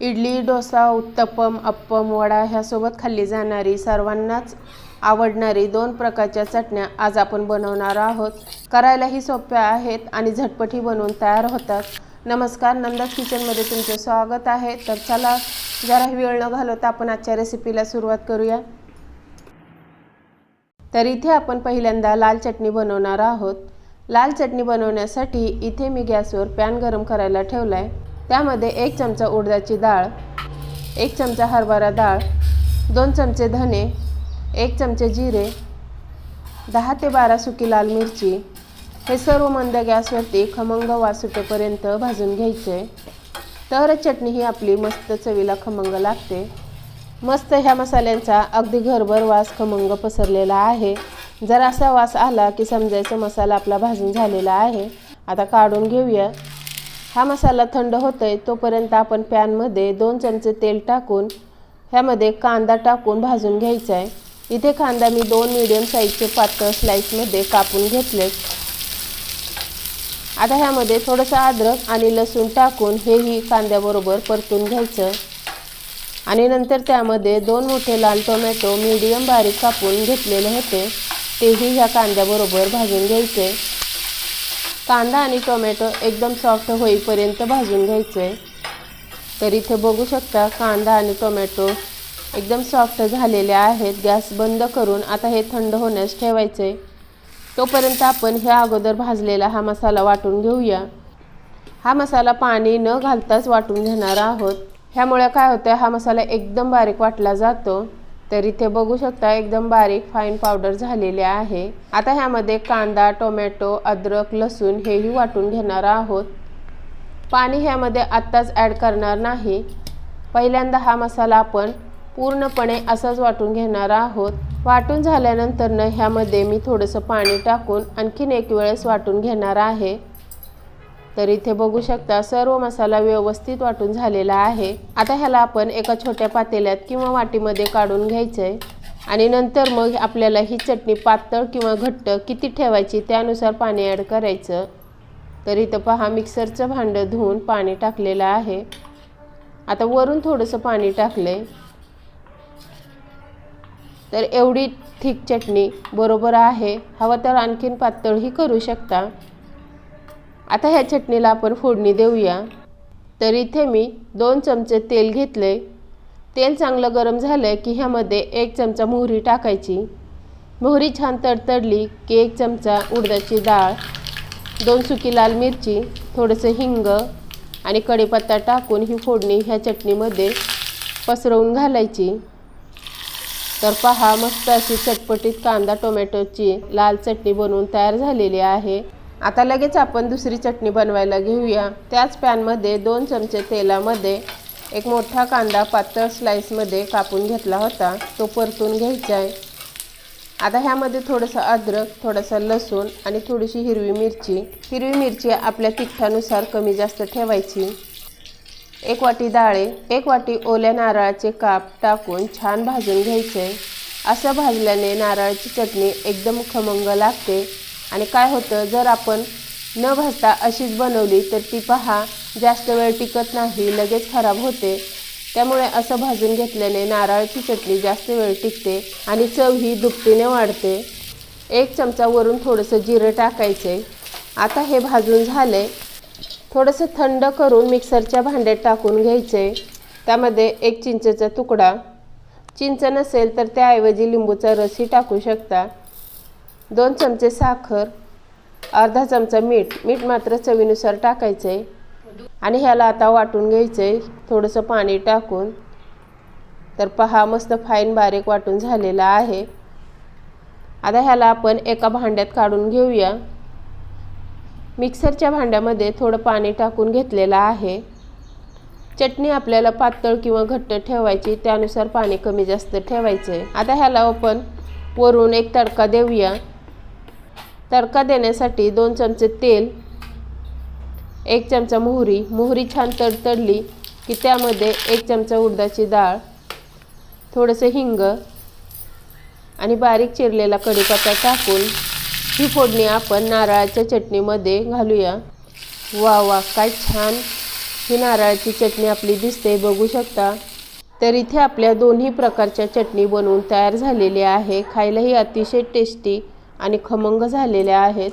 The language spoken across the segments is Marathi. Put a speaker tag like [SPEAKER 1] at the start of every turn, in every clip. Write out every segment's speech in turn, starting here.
[SPEAKER 1] इडली डोसा उत्तप्पम अप्पम वडा ह्यासोबत खाल्ली जाणारी सर्वांनाच आवडणारी दोन प्रकारच्या चटण्या आज आपण बनवणार आहोत. करायलाही सोप्या आहेत आणि झटपटही बनवून तयार होतात. नमस्कार नंदा किचनमध्ये तुमचे स्वागत आहे. तर चला जरा वेळ न घालवता आपण आजच्या रेसिपीला सुरुवात करूया. तर इथे आपण पहिल्यांदा लाल चटणी बनवणार आहोत. लाल चटणी बनवण्यासाठी इथे मी गॅसवर पॅन गरम करायला ठेवला आहे त्यामध्ये एक चमचा उडदाची डाळ एक चमचा हरभरा डाळ दोन चमचे धने एक चमचे जिरे दहा ते बारा सुकी लाल मिरची. हे सर्व मंद गॅसवरती खमंग वास सुटेपर्यंत भाजून घ्यायचे. तरच चटणी ही आपली मस्त चवीला खमंग लागते. मस्त ह्या मसाल्यांचा अगदी घरभर वास खमंग पसरलेला आहे. जर असा वास आला की समजायचं मसाला आपला भाजून झालेला आहे. आता काढून घेऊया. हा मसाला थंड होतो आहे तोपर्यंत आपण पॅनमध्ये दोन चमचे तेल टाकून ह्यामध्ये कांदा टाकून भाजून घ्यायचा आहे इथे कांदा मी दोन मिडियम साईजचे पातळ स्लाईसमध्ये कापून घेतले आता ह्यामध्ये थोडंसं अद्रक आणि लसूण टाकून हेही कांद्याबरोबर परतून घ्यायचं. आणि नंतर त्यामध्ये दोन मोठे लाल टोमॅटो मीडियम बारीक कापून घेतलेले होते. तेही ह्या कांद्याबरोबर भाजून घ्यायचे. कांदा आणि टोमॅटो एकदम सॉफ्ट होईपर्यंत भाजून घ्यायचं आहे तर इथे बघू शकता कांदा आणि टोमॅटो एकदम सॉफ्ट झालेले आहेत. गॅस बंद करून आता हे थंड होण्यास ठेवायचे तोपर्यंत आपण ह्या अगोदर भाजलेला हा मसाला वाटून घेऊया. हा मसाला पाणी न घालताच वाटून घेणार आहोत. ह्यामुळे काय होतं हा मसाला एकदम बारीक वाटला जातो. तर इथे बघू शकता एकदम बारीक फाईन पावडर झालेले आहे. आता ह्यामध्ये कांदा टोमॅटो अद्रक लसूण हेही वाटून घेणार आहोत. पाणी ह्यामध्ये आत्ताच ॲड करणार नाही. पहिल्यांदा हा मसाला आपण पूर्णपणे असाच वाटून घेणार आहोत. वाटून झाल्यानंतर ह्यामध्ये मी थोडंसं पाणी टाकून आणखीन एक वेळेस वाटून घेणार आहे. तर इथे बघू शकता सर्व मसाला व्यवस्थित वाटून झालेला आहे. आता ह्याला आपण एका छोट्या पातेल्यात किंवा वाटीमध्ये काढून घ्यायचं आहे आणि नंतर मग आपल्याला ही चटणी पातळ किंवा घट्ट किती ठेवायची त्यानुसार पाणी ॲड करायचं. तर इथं पहा मिक्सरचं भांडं धुवून पाणी टाकलेलं आहे. आता वरून थोडंसं पाणी टाकलं आहे तर एवढी थिक चटणी बरोबर आहे. हवं तर आणखीन पातळही करू शकता. आता ह्या चटणीला आपण फोडणी देऊया. तर इथे मी दोन चमचे तेल घेतले. तेल चांगलं गरम झालं की ह्यामध्ये एक चमचा मोहरी टाकायची. मोहरी छान तडतडली की एक चमचा उडदाची डाळ दोन सुकी लाल मिरची थोडंसं हिंग आणि कढीपत्ता टाकून ही फोडणी ह्या चटणीमध्ये पसरवून घालायची. तर पहा मस्त अशी चटपटीत कांदा टोमॅटोची लाल चटणी बनवून तयार झालेली आहे. आता लगेच आपण दुसरी चटणी बनवायला घेऊया. त्याच पॅनमध्ये दोन चमचे तेलामध्ये एक मोठा कांदा पातळ स्लाईसमध्ये कापून घेतला होता. तो परतून घ्यायचा आहे. आता ह्यामध्ये थोडंसं अद्रक थोडंसं लसूण आणि थोडीशी हिरवी मिरची. हिरवी मिरची आपल्या तिखटानुसार कमी जास्त ठेवायची. एक वाटी डाळे एक वाटी ओल्या नारळाचे काप टाकून छान भाजून घ्यायचे. असं भाजल्याने नारळाची चटणी एकदम खमंग लागते. आणि काय होतं जर आपण न भाजता अशीच बनवली तर ती पहा जास्त वेळ टिकत नाही लगेच खराब होते. त्यामुळे असं भाजून घेतल्याने नारळाची चटणी जास्त वेळ टिकते आणि चव ही दुपटीने वाढते. एक चमचा वरून थोडंसं जिरं टाकायचे. आता हे भाजून झाले. थोडंसं थंड करून मिक्सरच्या भांड्यात टाकून घ्यायचे. त्यामध्ये एक चिंचेचा तुकडा. चिंच नसेल तर त्याऐवजी लिंबूचा रसही टाकू शकता. दोन चमचे साखर अर्धा चमचा मीठ. मीठ मात्र चवीनुसार टाकायचं आहे आणि ह्याला आता वाटून घ्यायचं आहे थोडंसं पाणी टाकून. तर पहा मस्त फाईन बारीक वाटून झालेला आहे. आता ह्याला आपण एका भांड्यात काढून घेऊया. मिक्सरच्या भांड्यामध्ये थोडं पाणी टाकून घेतलेलं आहे. चटणी आपल्याला पातळ किंवा घट्ट ठेवायची त्यानुसार पाणी कमी जास्त ठेवायचं आहे आता ह्याला आपण वरून एक तडका देऊया. तडका देण्यासाठी दोन चमचे तेल एक चमचा मोहरी. मोहरी छान तडतडली की त्यामध्ये एक चमचा उडदाची डाळ थोडंसं हिंग आणि बारीक चिरलेला कढीपत्ता टाकून ही फोडणी आपण नारळाच्या चटणीमध्ये घालूया. वा वा काय छान! ही नारळाची चटणी आपली दिसते बघू शकता. तर इथे आपल्या दोन्ही प्रकारच्या चटणी बनवून तयार झालेली आहे. खायलाही अतिशय टेस्टी आणि खमंग झालेल्या आहेत.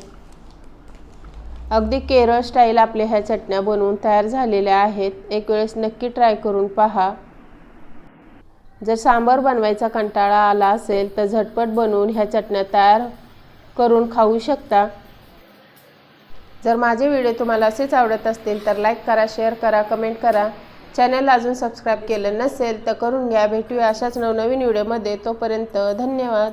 [SPEAKER 1] अगदी केरळ स्टाईल आपल्या ह्या चटण्या बनवून तयार झालेल्या आहेत. एक वेळेस नक्की ट्राय करून पहा. जर सांबार बनवायचा कंटाळा आला असेल तर झटपट बनवून ह्या चटण्या तयार करून खाऊ शकता. जर माझे व्हिडिओ तुम्हाला असेच आवडत असतील तर लाईक करा शेअर करा कमेंट करा. चॅनल अजून सबस्क्राईब केलं नसेल तर करून घ्या. भेटूया अशाच नवनवीन व्हिडिओमध्ये तोपर्यंत धन्यवाद.